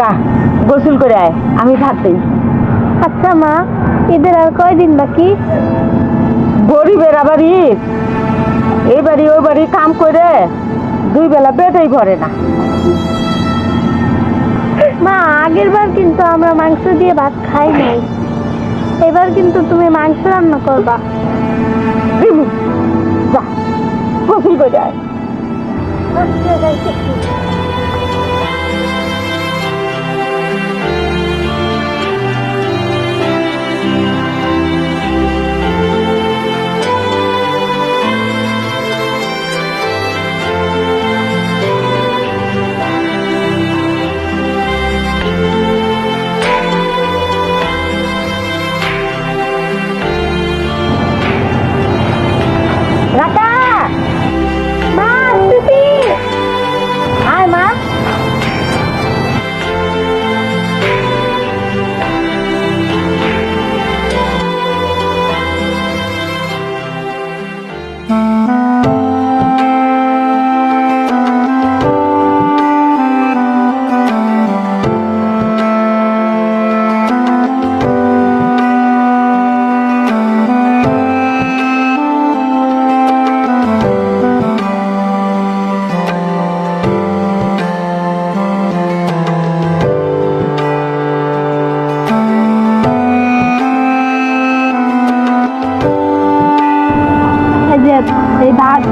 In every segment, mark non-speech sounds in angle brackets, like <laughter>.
যা গোসল করে আয় আমি দিই। আচ্ছা মা ঈদের আর কয়দিন বাকি? গরিবের আবার ঈদ। এই বাড়ি ওই বাড়ি কাম করে দুই বেলা পেটেই ভরে না। মা আগের বার কিন্তু আমরা মাংস দিয়ে ভাত খাই নাই। এবার কিন্তু তুমি মাংস রান্না করবা। যা গোসল করে আয়।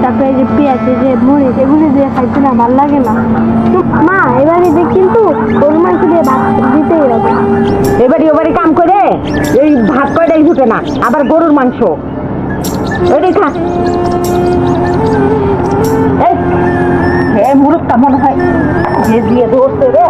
তারপরে যে পেঁয়াজ যে মরিচ, এগুলো দিয়ে খাইতে না ভালো লাগে না। মা, এবার যে কিন্তু গরু মাংস দিয়ে ভাত দিতেই হবে। এবারে ওবারে কাম করে এই ভাত কয়টাই জুটে না, আবার গরুর মাংস। এটাই খা এই মুরুখটা মনে হয় দিয়ে ধরছে রে।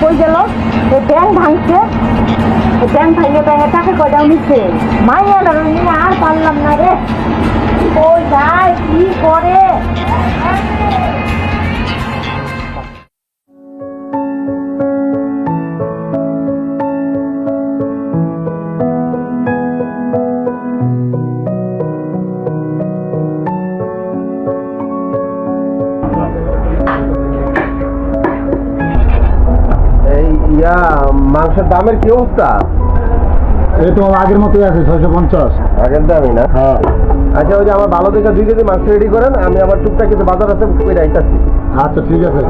কই গেল। এই ব্যাংক ভাঙছে। ব্যাংক ভাঙে ব্যাংকে টাকা কয়টাও নিচ্ছে মাইয়া নিয়ে আর পারলাম না রে। কই যায়, কি করে? ইয়া মাংসের দামের কি অবস্থা? এই তো আগের মতোই আছে ছয়শো পঞ্চাশ। আগের দামই না? হ্যাঁ। আচ্ছা ওই যে আমার ভালো দেখে দুই কেজি মাংস রেডি করেন আমি আমার টুকটাক কিন্তু বাজার আছে কইরা আইতাছি আচ্ছা ঠিক আছে।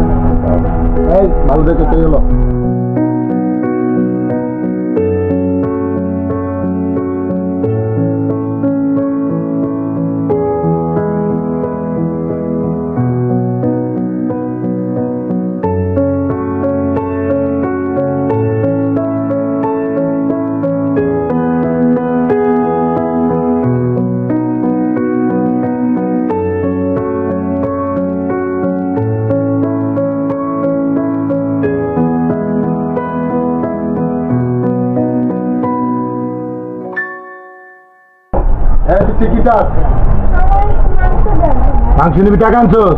এই ভালো দেখে চলে গেলো হ্যাঁ তুই ঠিকই চাস মাংস নিবি, টাকা আনছোস?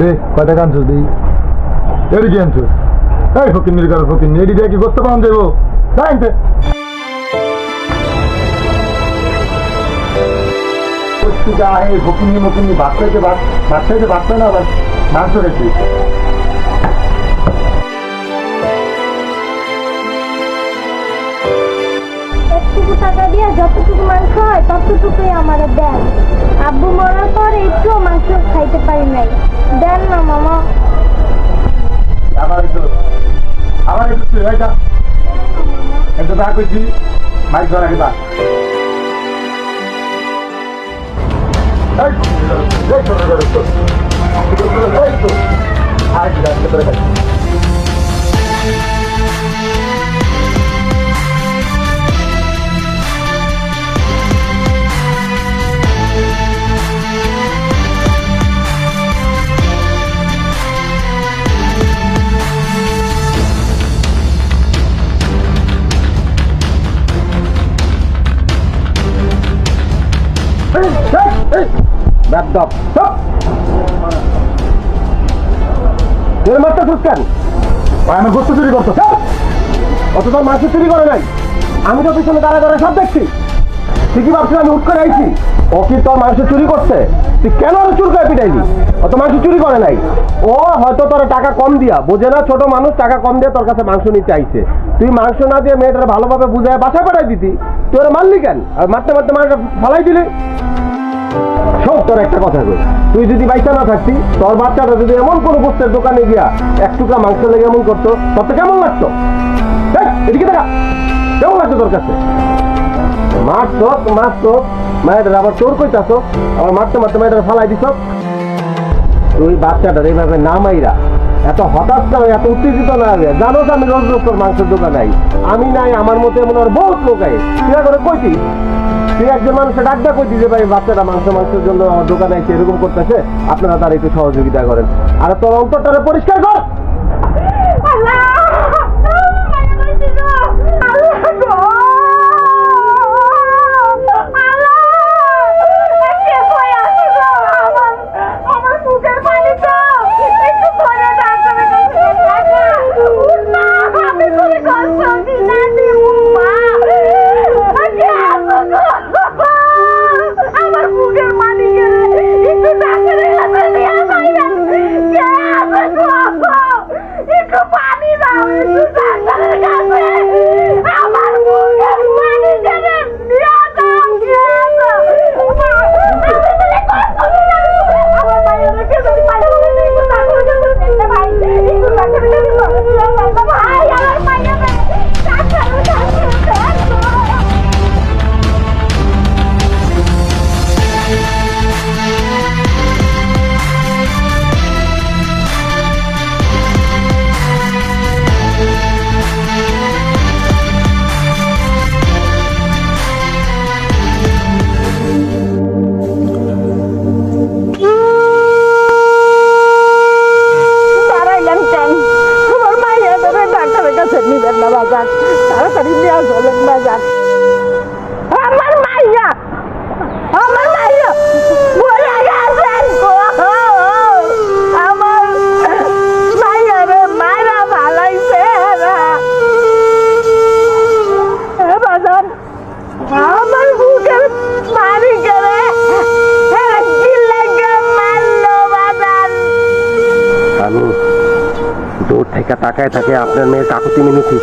দে, কয় টাকা দিই এডি কি আনছোস। এই ফকির নির কারও ফকির এডি দিয়ে কি করতে পারন দেবো। জানতে যা, এই ফকিনি মকিনি খাইতে ভাত খাই না মাংস খাইতে। একটুকু টাকা দিয়ে যতটুকু মাংস হয় ততটুকুই আমার দেন আব্বু মরার পর একটুও মাংস খাইতে পারি নাই দেন না মামা আবার একটু আবার একটু তুই এইটা একটু দা কইছি মাইক ধরা কিবা তো তো আর কি কেন গোস্ত চুরি করতো। চুপ! অত তোর মাংস চুরি করে নাই। আমি তো পিছনে দাঁড়া দাঁড়া সব দেখছি। তুই কি ভাবছিস আমি উঠ করে আইছি। ও কি তোর মাংস চুরি করছে? তুই কেন ওর চুর করে পিটাইলি অত মাংস চুরি করে নাই। ও হয়তো তোর টাকা কম দিয়া। বোঝে না ছোট মানুষ টাকা কম দিয়ে তোর কাছে মাংস নিতে আইছে। তুই মাংস না দিয়ে মেয়েটার ভালোভাবে বুঝায় বাসায় পাঠাই দিতি। তুই ওরা মারলি কেন? আর মারতে মারতে মাংস ফালাই দিলি? শোন তোর একটা কথা কই। তুই যদি বাইসা না থাকতি তোর বাচ্চাটা যদি এমন কোনো দোকানে গিয়া এক টুকরা মাংস লেগে এমন করতো তোর তো কেমন লাগতো? দেখ, এদিকে দেখা কেমন লাগতো তোর কাছে? মারতো মায়েদের আবার চোর আবার মারতে মারতে ফালাই দিছ। তুই বাচ্চাটার এইভাবে না মাইরা এত হতাশ না এত উত্তেজিত না হবে জানো আমি রোজ রোজ তোর মাংসের দোকান আমি নাই আমার মতো এমন আর বহুত লোক আয় তুই করে কইতি তুই একজন মানুষের ডাকটা করে দিতে ভাই বাচ্চাটা মাংস, মাংসের জন্য দোকানে এসে এরকম করতেছে, আপনারা তার একটু সহযোগিতা করেন। আর তোর অন্তরটা পরিষ্কার কর! আল্লাহ! দূর থেকে তাকায় থাকে আপনার মেয়ের কাকুতি মিনতি।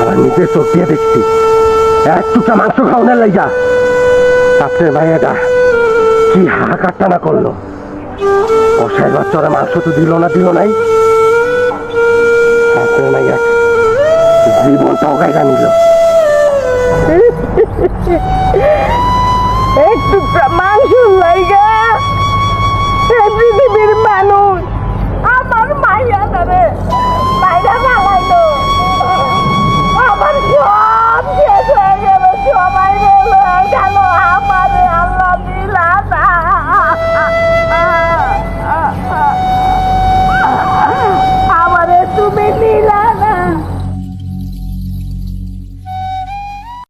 আমার নিজের চোখ দিয়ে দেখছি। এক টুকরা মাংস খাওয়ানোর লাইগা আপনার ভাইয়াটা কি হাহাকারটা না করল? কষাই বাচ্চারা মাংস তো দিল না, দিল নাই। আপনার মাইয়া জীবনটাও গাইগা নিল। <laughs>